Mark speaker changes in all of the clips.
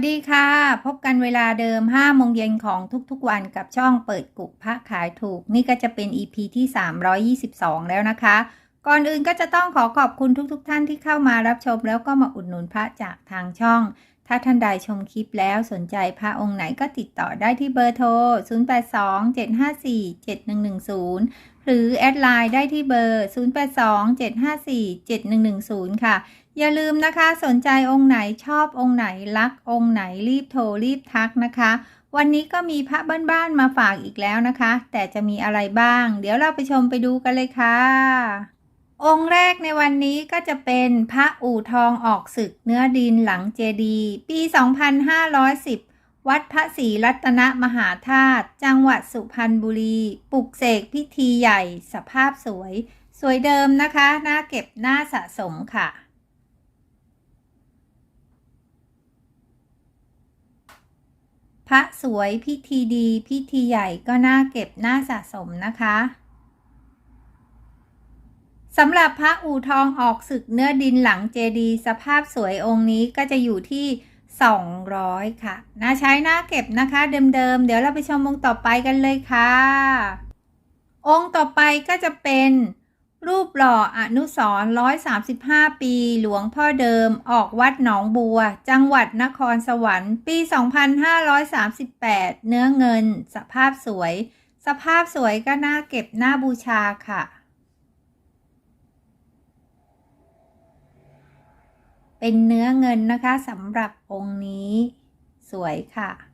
Speaker 1: วัสดีค่ะ พบกันเวลาเดิม5โมงเย็นของทุกๆวันกับช่องเปิดกุพระขายถูก นี่ก็จะเป็น EP ที่ 322 แล้วนะคะ ก่อนอื่นก็จะต้องขอขอบคุณทุกๆทท่านที่เข้ามารับชม แล้วก็มาอุดหนุนพระจากทางช่อง ถ้าท่านใดชมคลิปแล้วสนใจพระองค์ไหนก็ติดต่อได้ที่เบอร์โทร 0827547110 หรือแอดไลน์ได้ที่เบอร์ 0827547110 ค่ะ อย่าลืมนะคะสนใจองค์ไหนชอบองค์ไหนรักองค์ไหนรีบโทรรีบทักนะคะ วันนี้ก็มีพระบ้านๆมาฝากอีกแล้วนะคะ แต่จะมีอะไรบ้าง เดี๋ยวเราไปชมไปดูกันเลยค่ะ องค์แรกในวันนี้ก็จะเป็นพระอู่ทองออกศึกเนื้อดินหลังเจดี ปี 2510 วัดพระศรีรัตนมหาธาตุจังหวัดสุพรรณบุรี ปลุกเสกพิธีใหญ่สภาพสวย สวยเดิมนะคะน่าเก็บน่าสะสมค่ะ พระสวยพิธีดีพิธีใหญ่ก็น่าเก็บน่าสะสมนะคะสำหรับพระอู่ทองออกศึกเนื้อดินหลังเจดี สภาพสวยองค์นี้ก็จะอยู่ที่ 200 ค่ะ น่าใช้น่าเก็บนะคะเดิมๆ เดี๋ยวเราไปชมองค์ต่อไปกันเลยค่ะ องค์ต่อไปก็จะเป็น รูปหล่ออนุสรณ์135ปี หลวงพ่อเดิม ออกวัดหนองบัว จังหวัดนครสวรรค์ ปี 2538 เนื้อเงิน สภาพสวย สภาพสวยก็น่าเก็บน่าบูชาค่ะ เป็นเนื้อเงินนะคะสำหรับองค์นี้ สวยค่ะ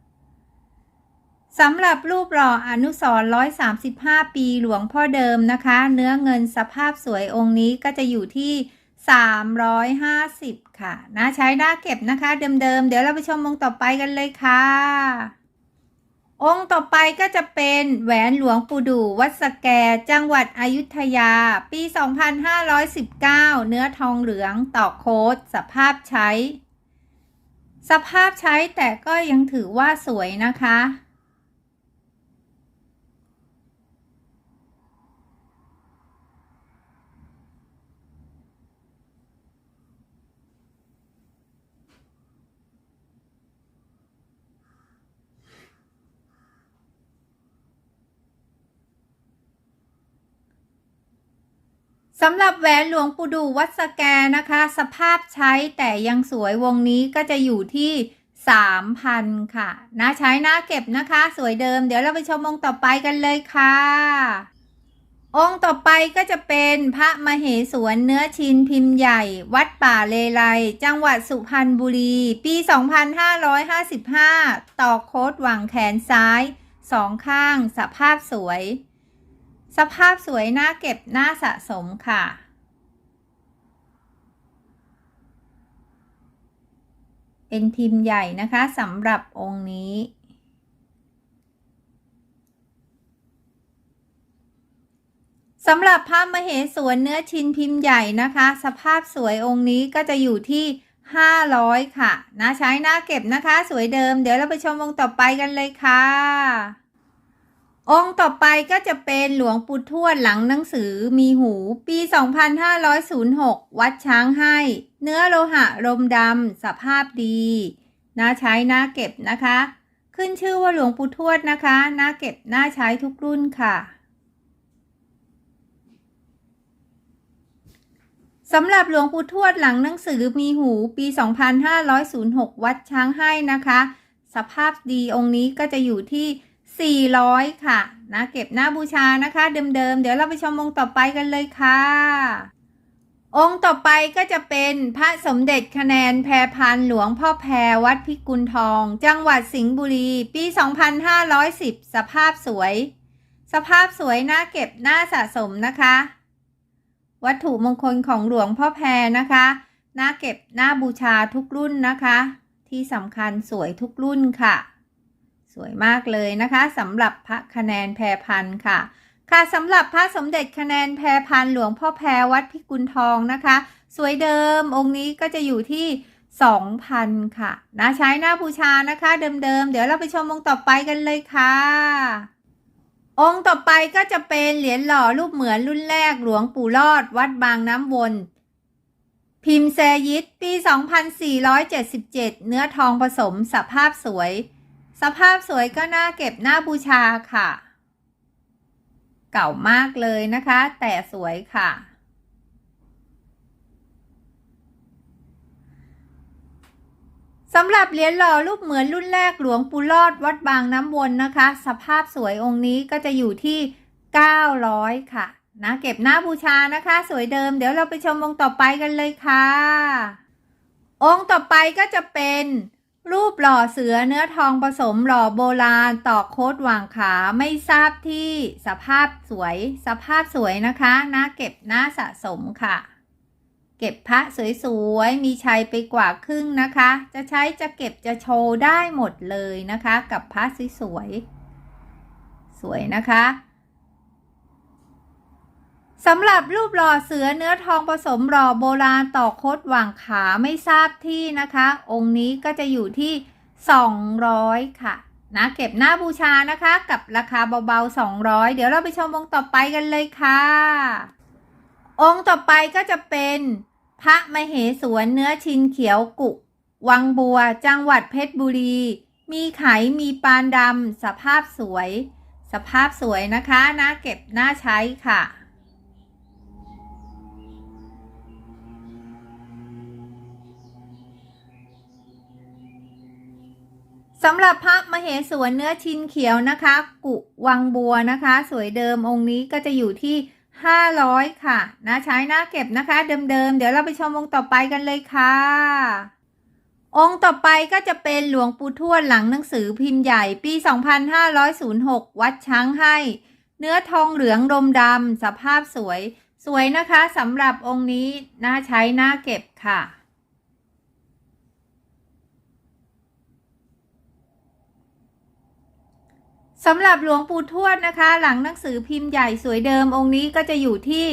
Speaker 1: สำหรับรูปหล่ออนุสรณ์135ปีหลวงพ่อเดิมนะคะ เนื้อเงินสภาพสวยองค์นี้ก็จะอยู่ที่350ค่ะน่าใช้น่าเก็บนะคะ เดิมๆ เดี๋ยวเราไปชมองค์ต่อไปกันเลยค่ะ องค์ต่อไปก็จะเป็นแหวนหลวงปู่ดูวัดสแก จังหวัดอยุธยา ปี 2519 เนื้อทองเหลืองต่อโค้ดสภาพใช้ สภาพใช้แต่ก็ยังถือว่าสวยนะคะ สำหรับแหวนหลวงปู่ดูวัดสแกนะคะ สภาพใช้แต่ยังสวยวงนี้ก็จะอยู่ที่ 3,000 ค่ะน่าใช้น่าเก็บนะคะ สวยเดิม เดี๋ยวเราไปชมองค์ต่อไปกันเลยค่ะ องค์ต่อไปก็จะเป็นพระมเหสวนเนื้อชินพิมพ์ใหญ่ วัดป่าเลไลจังหวัดสุพรรณบุรี ปี 2555 ต่อโคดหว่างแขนซ้ายสองข้างสภาพสวย สภาพสวยน่าเก็บน่าสะสมค่ะ เป็นพิมพ์ใหญ่นะคะสำหรับองค์นี้ สำหรับพระมเหสวนเนื้อชินพิมพ์ใหญ่นะคะ สภาพสวยองค์นี้ก็จะอยู่ที่500 ค่ะน่าใช้น่าเก็บนะคะ สวยเดิม เดี๋ยวเราไปชมองค์ต่อไปกันเลยค่ะ องค์ต่อไปก็จะเป็นหลวงปู่ทวดหลังหนังสือมีหูปี 2506 วัดช้างให้ เนื้อโลหะรมดำสภาพดีน่าใช้น่าเก็บนะคะ ขึ้นชื่อว่าหลวงปู่ทวดนะคะน่าเก็บน่าใช้ทุกรุ่นค่ะสำหรับหลวงปู่ทวดหลังหนังสือมีหูปี 2506 วัดช้างให้นะคะ สภาพดีองค์นี้ก็จะอยู่ที่ 400 ค่ะนะเก็บหน้าบูชานะคะ เดิมๆ เดี๋ยวเราไปชมองค์ต่อไปกันเลยค่ะ องค์ต่อไปก็จะเป็นพระสมเด็จคะแนนแพรพันหลวงพ่อแพรวัดพิกุลทอง จังหวัดสิงห์บุรี ปี 2510 สภาพสวย สภาพสวยน่าเก็บหน่าสะสมนะคะ วัตถุมงคลของหลวงพ่อแพรนะคะน่าเก็บหน่าบูชาทุกรุ่นนะคะ ที่สำคัญสวยทุกรุ่นค่ะ สวยมากเลยนะคะสำหรับพระคะแนนแพรพันค่ะ ค่ะสำหรับพระสมเด็จคะแนนแพรพันหลวงพ่อแพรวัดพิกุลทองนะคะ สวยเดิมองค์นี้ก็จะอยู่ที่ 2,000 ค่ะนะใช้หน้าบูชานะคะ เดิมๆ เดี๋ยวเราไปชมองค์ต่อไปกันเลยค่ะองค์ต่อไปก็จะเป็นเหรียญหล่อรูปเหมือนรุ่นแรกหลวงปู่รอดวัดบางน้ำวน พิมพ์แซยิดปี 2477 เนื้อทองผสมสภาพสวย สภาพสวยก็น่าเก็บน้าบูชาค่ะ เก่ามากเลยนะคะ แต่สวยค่ะ สำหรับเหรียญหล่อรูปเหมือนรุ่นแรกหลวงปู่รอดวัดบางน้ำวนนะคะ สภาพสวยองค์นี้ก็จะอยู่ที่ 900 ค่ะนะเก็บหน้าบูชานะคะ สวยเดิมเดี๋ยวเราไปชมองค์ต่อไปกันเลยค่ะ องค์ต่อไปก็จะเป็น รูปหล่อเสือเนื้อทองผสมหล่อโบราณต่อโคดหว่างขาไม่ทราบที่สภาพสวย สภาพสวยนะคะน่าเก็บหน้าสะสมค่ะ เก็บพระสวยๆมีชัยไปกว่าครึ่งนะคะ จะใช้จะเก็บจะโชว์ได้หมดเลยนะคะ กับพระสวยๆสวยนะคะ สำหรับรูปหล่อเสือเนื้อทองผสมหล่อโบราณต่อโคดหว่างขาไม่ทราบที่นะคะ องค์นี้ก็จะอยู่ที่ 200 ค่ะนะเก็บหน้าบูชานะคะ กับราคาเบาๆ 200 เดี๋ยวเราไปชมองค์ต่อไปกันเลยค่ะ องค์ต่อไปก็จะเป็นพระมเหสวนเนื้อชินเขียวกุวังบัว จังหวัดเพชรบุรี มีไขมีปานดำสภาพสวย สภาพสวยนะคะน่าเก็บหน่าใช้ค่ะ สำหรับพระมเหสวนเนื้อชินเขียวนะคะ กุวังบัวนะคะ สวยเดิมองค์นี้ก็จะอยู่ที่ 500 ค่ะนะใช้หน้าเก็บนะคะ เดิมๆ เดี๋ยวเราไปชมองค์ต่อไปกันเลยค่ะ องค์ต่อไปก็จะเป็นหลวงปู่ทวดหลังหนังสือพิมพ์ใหญ่ปี 2506 วัดช้างให้ เนื้อทองเหลืองดมดำสภาพสวย สวยนะคะสำหรับองค์นี้น่าใช้หน้าเก็บค่ะ สำหรับหลวงปู่ทวดนะคะ หลังหนังสือพิมพ์ใหญ่สวยเดิมองค์นี้ก็จะอยู่ที่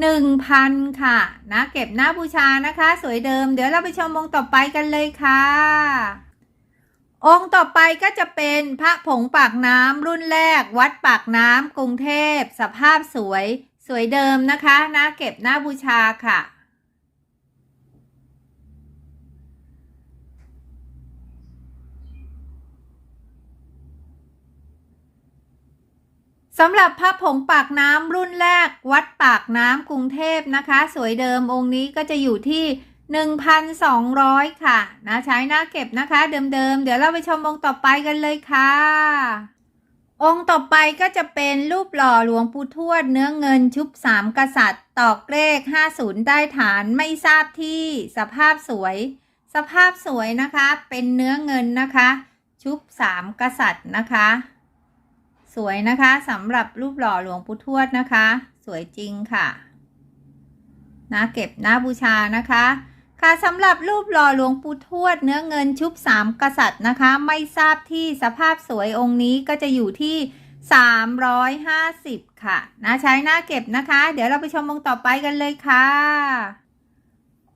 Speaker 1: หนึ่งพันค่ะ นะเก็บหน้าบูชานะคะ สวยเดิม เดี๋ยวเราไปชมองค์ต่อไปกันเลยค่ะ องค์ต่อไปก็จะเป็นพระผงปากน้ำรุ่นแรก วัดปากน้ำกรุงเทพ สภาพสวย สวยเดิมนะคะนะเก็บหน้าบูชาค่ะ สำหรับพระผงปากน้ำรุ่นแรกวัดปากน้ำกรุงเทพนะคะ สวยเดิมองค์นี้ก็จะอยู่ที่ 1,200 ค่ะนะใช้หน้าเก็บนะคะเดิมๆ เดี๋ยวเราไปชมองค์ต่อไปกันเลยค่ะ องค์ต่อไปก็จะเป็นรูปหล่อหลวงปู่ทวดเนื้อเงินชุบสามกษัตริย์ ตอกเลข 50 ได้ฐานไม่ทราบที่สภาพสวย สภาพสวยนะคะ เป็นเนื้อเงินนะคะ ชุบสามกษัตริย์นะคะ สวยนะคะสำหรับรูปหล่อหลวงปู่ทวดนะคะ สวยจริงค่ะนะเก็บหน้าบูชานะคะ ค่ะสำหรับรูปหล่อหลวงปู่ทวด เนื้อเงินชุบสามกษัตริย์นะคะ ไม่ทราบที่สภาพสวยองค์นี้ก็จะอยู่ที่ 350 ค่ะนะใช้หน้าเก็บนะคะ เดี๋ยวเราไปชมองค์ต่อไปกันเลยค่ะ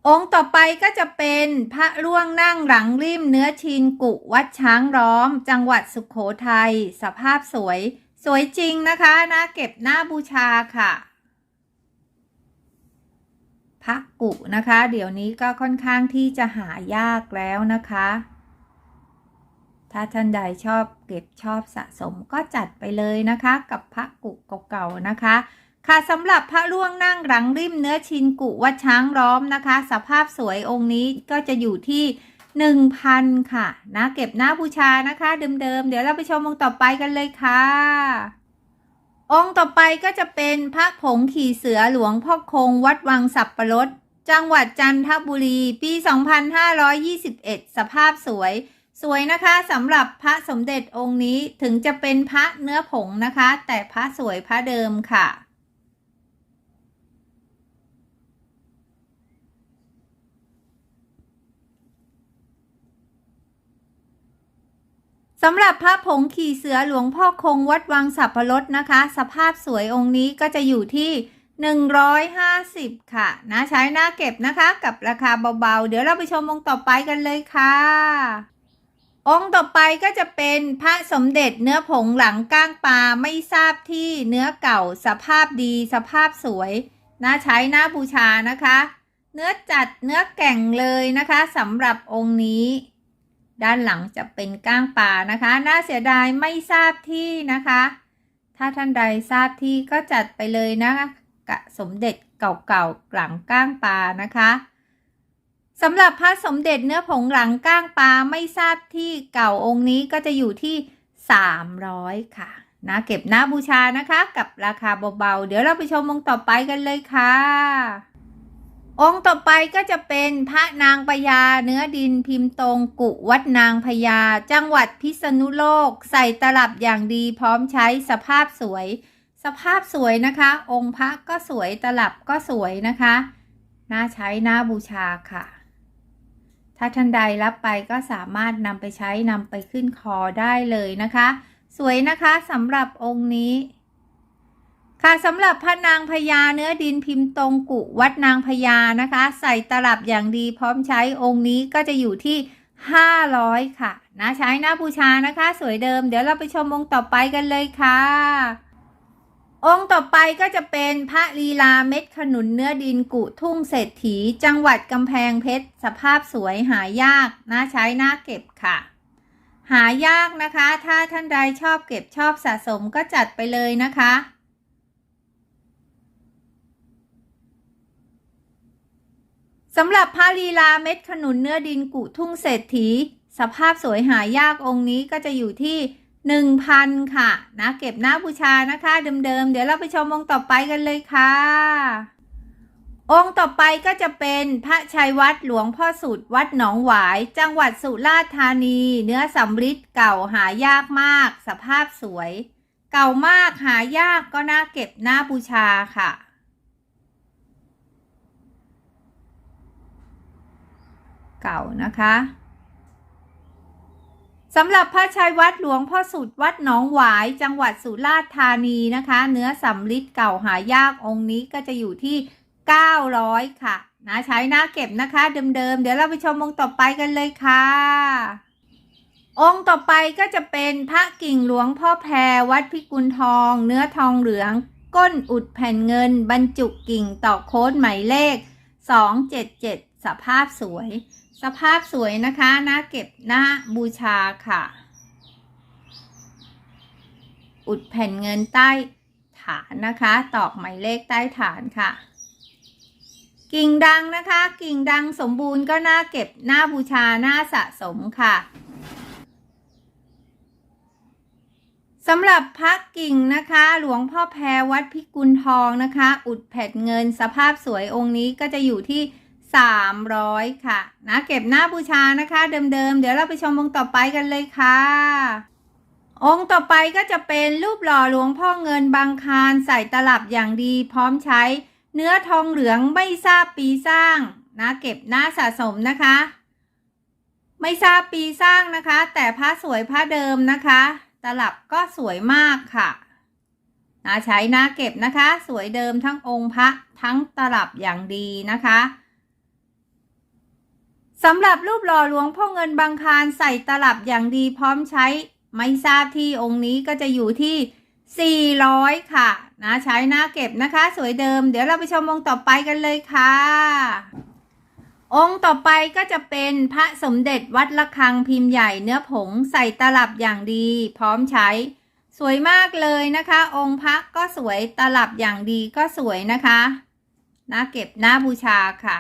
Speaker 1: องค์ต่อไปก็จะเป็นพระร่วงนั่งหลังริมเนื้อชินกุวัดช้างร้อม จังหวัดสุขโขทัยสภาพสวย สวยจริงนะคะนะเก็บหน้าบูชาค่ะพระกุนะคะ เดี๋ยวนี้ก็ค่อนข้างที่จะหายากแล้วนะคะ ถ้าท่านใดชอบเก็บชอบสะสมก็จัดไปเลยนะคะ กับพระกุเก่าๆนะคะ ค่ะสำหรับพระล่วงนั่งหลังริมเนื้อชินกุวัดช้างร้อมนะคะ สภาพสวยองค์นี้ก็จะอยู่ที่หนึ่งพันค่ะนะเก็บหน้าบูชานะคะเดิมๆเดี๋ยวเราไปชมองค์ต่อไปกันเลยค่ะ องค์ต่อไปก็จะเป็นพระผงขี่เสือหลวงพ่อคงวัดวังสับปะรดจังหวัดจันทบุรี ปี 2521 สภาพสวย สวยนะคะสำหรับพระสมเด็จองค์นี้ถึงจะเป็นพระเนื้อผงนะคะ แต่พระสวยพระเดิมค่ะ สำหรับพระผงขี่เสือหลวงพ่อคงวัดวังสับปะรดนะคะ สภาพสวยองค์นี้ก็จะอยู่ที่ 150 ค่ะ นะใช้หน้าเก็บนะคะกับราคาเบาๆ เดี๋ยวเราไปชมองค์ต่อไปกันเลยค่ะ องค์ต่อไปก็จะเป็นพระสมเด็จเนื้อผงหลังก้างปลาไม่ทราบที่เนื้อเก่าสภาพดีสภาพสวยนะใช้หน้าบูชานะคะ เนื้อจัดเนื้อแก่งเลยนะคะสำหรับองค์นี้ ด้านหลังจะเป็นก้างปลานะคะ น่าเสียดายไม่ทราบที่นะคะ ถ้าท่านใดทราบที่ก็จัดไปเลยนะคะกะสมเด็จเก่าๆหลังก้างปลานะคะสำหรับพระสมเด็จเนื้อผงหลังก้างปลาไม่ทราบที่เก่าองค์นี้ก็จะอยู่ที่ 300 ค่ะนะเก็บหน้าบูชานะคะ กับราคาเบาๆ เดี๋ยวเราไปชมองค์ต่อไปกันเลยค่ะ องค์ต่อไปก็จะเป็นพระนางพญาเนื้อดินพิมพ์ตรงกุวัดนางพญาจังหวัดพิษณุโลก ใส่ตลับอย่างดีพร้อมใช้สภาพสวย สภาพสวยนะคะ องค์พระก็สวยตลับก็สวยนะคะน่าใช้น่าบูชาค่ะ ถ้าท่านใดรับไปก็สามารถนำไปใช้นำไปขึ้นคอได้เลยนะคะ สวยนะคะสำหรับองค์นี้ ค่ะสำหรับพระนางพญาเนื้อดินพิมพ์ตรงกุวัดนางพญานะคะ ใส่ตลับอย่างดีพร้อมใช้องค์นี้ก็จะอยู่ที่ 500 ค่ะนะใช้หน้าบูชานะคะ สวยเดิมเดี๋ยวเราไปชมองค์ต่อไปกันเลยค่ะ องค์ต่อไปก็จะเป็นพระลีลาเม็ดขนุนเนื้อดินกุทุ่งเศรษฐี จังหวัดกำแพงเพชรสภาพสวยหายากน่าใช้น่าเก็บค่ะ หายากนะคะ ถ้าท่านใดชอบเก็บชอบสะสมก็จัดไปเลยนะคะ สำหรับพระลีลาเม็ดขนุนเนื้อดินกุทุ่งเศรษฐี สภาพสวยหายากองค์นี้ก็จะอยู่ที่หนึ่งพันค่ะ นะเก็บหน้าบูชานะคะ เดิมๆ เดี๋ยวเราไปชมองค์ต่อไปกันเลยค่ะ องค์ต่อไปก็จะเป็นพระชัยวัดหลวงพ่อสุดวัดหนองหวาย จังหวัดสุราษฎร์ธานี เนื้อสำริดเก่าหายากมาก สภาพสวย เก่ามากหายากก็น่าเก็บหน้าบูชาค่ะ เก่านะคะสำหรับพระชัยวัดหลวงพ่อสุดวัดหนองหวายจังหวัดสุราษฎร์ธานีนะคะ เนื้อสำริดเก่าหายากองค์นี้ก็จะอยู่ที่ 900 ค่ะนะใช้หน้าเก็บนะคะเดิมๆ เดี๋ยวเราไปชมองค์ต่อไปกันเลยค่ะ องค์ต่อไปก็จะเป็นพระกิ่งหลวงพ่อแพรวัดพิกุลทอง เนื้อทองเหลือง ก้นอุดแผ่นเงิน บรรจุกิ่งต่อโค้ดหมายเลข 277 สภาพสวย สภาพสวยนะคะน่าเก็บน้าบูชาค่ะ อุดแผ่นเงินใต้ฐานนะคะ ตอกหมายเลขใต้ฐานค่ะ กิ่งดังนะคะ กิ่งดังสมบูรณ์ก็น่าเก็บน้าบูชาน้าสะสมค่ะสำหรับพระกิ่งนะคะ หลวงพ่อแพรวัดพิกุลทองนะคะ อุดแผ่นเงินสภาพสวยองค์นี้ก็จะอยู่ที่ 300 ค่ะ นะเก็บหน้าบูชานะคะ เดิมๆ เดี๋ยวเราไปชมองค์ต่อไปกันเลยค่ะ องค์ต่อไปก็จะเป็นรูปหล่อหลวงพ่อเงินบางคารใส่ตลับอย่างดีพร้อมใช้เนื้อทองเหลืองไม่ทราบปีสร้าง นะเก็บหน้าสะสมนะคะ ไม่ทราบปีสร้างนะคะ แต่พระสวยพระเดิมนะคะ ตลับก็สวยมากค่ะนะใช้หน้าเก็บนะคะ สวยเดิมทั้งองค์พระทั้งตลับอย่างดีนะคะ สำหรับรูปหล่อหลวงพ่อเงินบางคารใส่ตลับอย่างดีพร้อมใช้ ไม่ทราบที่องค์นี้ก็จะอยู่ที่ 400 ค่ะ นะใช้หน้าเก็บนะคะ สวยเดิม เดี๋ยวเราไปชมองค์ต่อไปกันเลยค่ะ องค์ต่อไปก็จะเป็นพระสมเด็จวัดระฆังพิมพ์ใหญ่เนื้อผงใส่ตลับอย่างดี พร้อมใช้ สวยมากเลยนะคะ องค์พระก็สวยตลับอย่างดีก็สวยนะคะนะเก็บหน้าบูชาค่ะ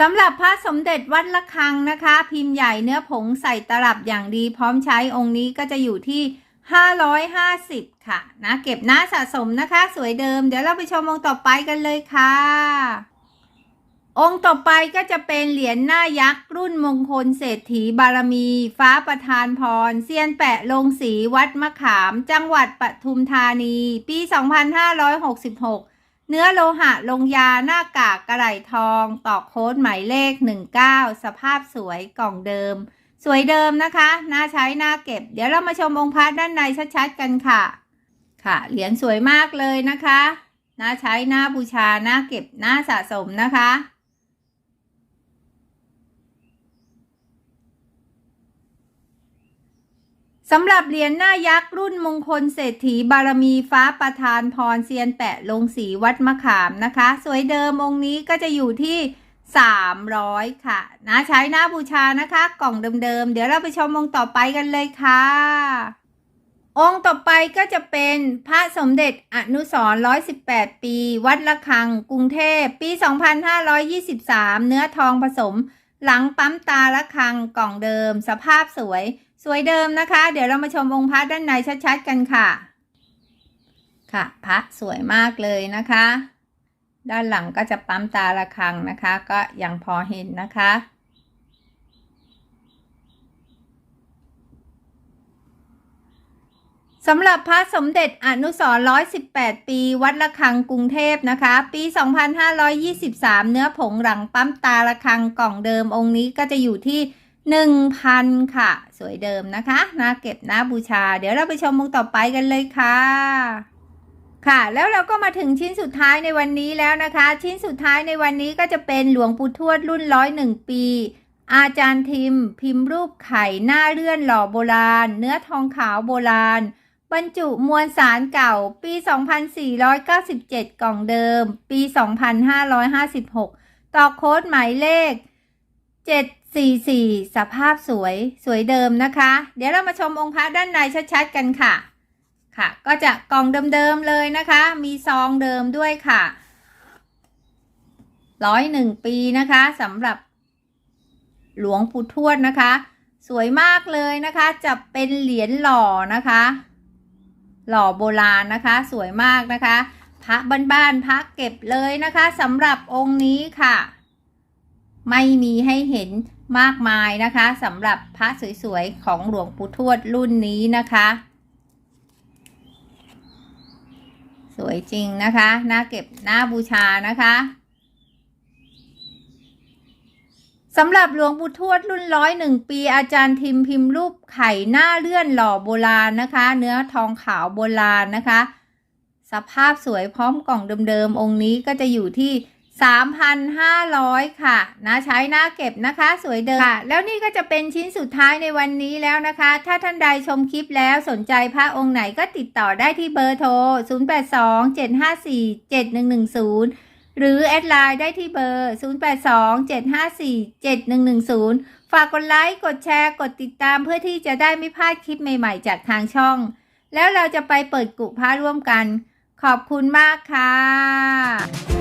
Speaker 1: สำหรับพระสมเด็จวัดระฆังนะคะ พิมพ์ใหญ่เนื้อผงใส่ตลับอย่างดี พร้อมใช้องค์นี้ก็จะอยู่ที่ 550 ค่ะนะเก็บหน้าสะสมนะคะ สวยเดิม เดี๋ยวเราไปชมองค์ต่อไปกันเลยค่ะ องค์ต่อไปก็จะเป็นเหรียญหน้ายักษ์ รุ่นมงคลเศรษฐีบารมี ฟ้าประธานพรเซียนแปะลงสีวัดมะขาม จังหวัดปทุมธานี ปี 2566 เนื้อโลหะลงยาหน้ากากกระไหลทองตอกโค้ดหมายเลข 19 สภาพสวยกล่องเดิม สวยเดิมนะคะน่าใช้น่าเก็บ เดี๋ยวเรามาชมองค์พระด้านในชัดๆกันค่ะ ค่ะ เหรียญสวยมากเลยนะคะน่าใช้น่าบูชาน่าเก็บน่าสะสมนะคะ สำหรับเหรียญหน้ายักษ์รุ่นมงคลเศรษฐีบารมีฟ้าประธานพรเซียนแปะลงสีวัดมะขามนะคะ สวยเดิมองค์นี้ก็จะอยู่ที่ 300 ค่ะ นะใช้หน้าบูชานะคะ กล่องเดิมๆ เดี๋ยวเราไปชมองค์ต่อไปกันเลยค่ะ องค์ต่อไปก็จะเป็นพระสมเด็จอนุสรณ์118ปี วัดละคัง กรุงเทพปี 2523 เนื้อทองผสม หลังปั๊มตาละคังกล่องเดิม สภาพสวย สวยเดิมนะคะ เดี๋ยวเรามาชมองค์พระด้านในชัดๆกันค่ะ ค่ะพระสวยมากเลยนะคะ ด้านหลังก็จะปั๊มตาละคังนะคะ ก็ยังพอเห็นนะคะ สำหรับพระสมเด็จอนุสรณ์118ปี วัดละคังกรุงเทพนะคะ ปี 2523 เนื้อผงหลังปั๊มตาละคังกล่องเดิมองค์นี้ก็จะอยู่ที่ 1,000 ค่ะ สวยเดิมนะคะน่าเก็บน่าบูชา เดี๋ยวเราไปชมมุกต่อไปกันเลยค่ะ ค่ะแล้วเราก็มาถึงชิ้นสุดท้ายในวันนี้แล้วนะคะ ชิ้นสุดท้ายในวันนี้ก็จะเป็นหลวงปู่ทวดรุ่นร้อยหนึ่งปี อาจารย์ทิม พิมพ์รูปไข่หน้าเลื่อนหล่อโบราณ เนื้อทองขาวโบราณ บรรจุมวลสารเก่า ปี 2497 กล่องเดิม ปี 2556 ต่อโค้ดหมายเลข 44 สภาพสวยสวยเดิมนะคะ เดี๋ยวเรามาชมองค์พระด้านในชัดๆกันค่ะ ค่ะ ก็จะกล่องเดิมๆเลยนะคะ มีซองเดิมด้วยค่ะร้อยหนึ่งปีนะคะสำหรับหลวงปู่ทวดนะคะ สวยมากเลยนะคะ จะเป็นเหรียญหล่อนะคะ หล่อโบราณนะคะ สวยมากนะคะ พระบ้านๆพระเก็บเลยนะคะสำหรับองค์นี้ค่ะ ไม่มีให้เห็น มากมายนะคะสำหรับพระสวยๆ ของหลวงปู่ทวดรุ่นนี้นะคะ สวยจริงนะคะน่าเก็บน่าบูชานะคะสำหรับหลวงปู่ทวดรุ่นร้อยหนึ่งปี อาจารย์ทิมพิมพ์รูปไข่หน้าเลื่อนหล่อโบราณนะคะ เนื้อทองขาวโบราณนะคะ สภาพสวยพร้อมกล่องเดิมๆ องค์นี้ก็จะอยู่ที่ 3,500 ค่ะนะใช้หน้าเก็บนะคะ สวยเดิมค่ะ แล้วนี่ก็จะเป็นชิ้นสุดท้ายในวันนี้แล้วนะคะ ถ้าท่านใดชมคลิปแล้วสนใจพระองค์ไหนก็ติดต่อได้ที่เบอร์โทร 0827547110 หรือแอดไลน์ได้ที่เบอร์ 0827547110 ฝากกดไลค์ กดแชร์ กดติดตามเพื่อที่จะได้ไม่พลาดคลิปใหม่ๆ จากทางช่อง แล้วเราจะไปเปิดกุพระร่วมกัน ขอบคุณมากค่ะ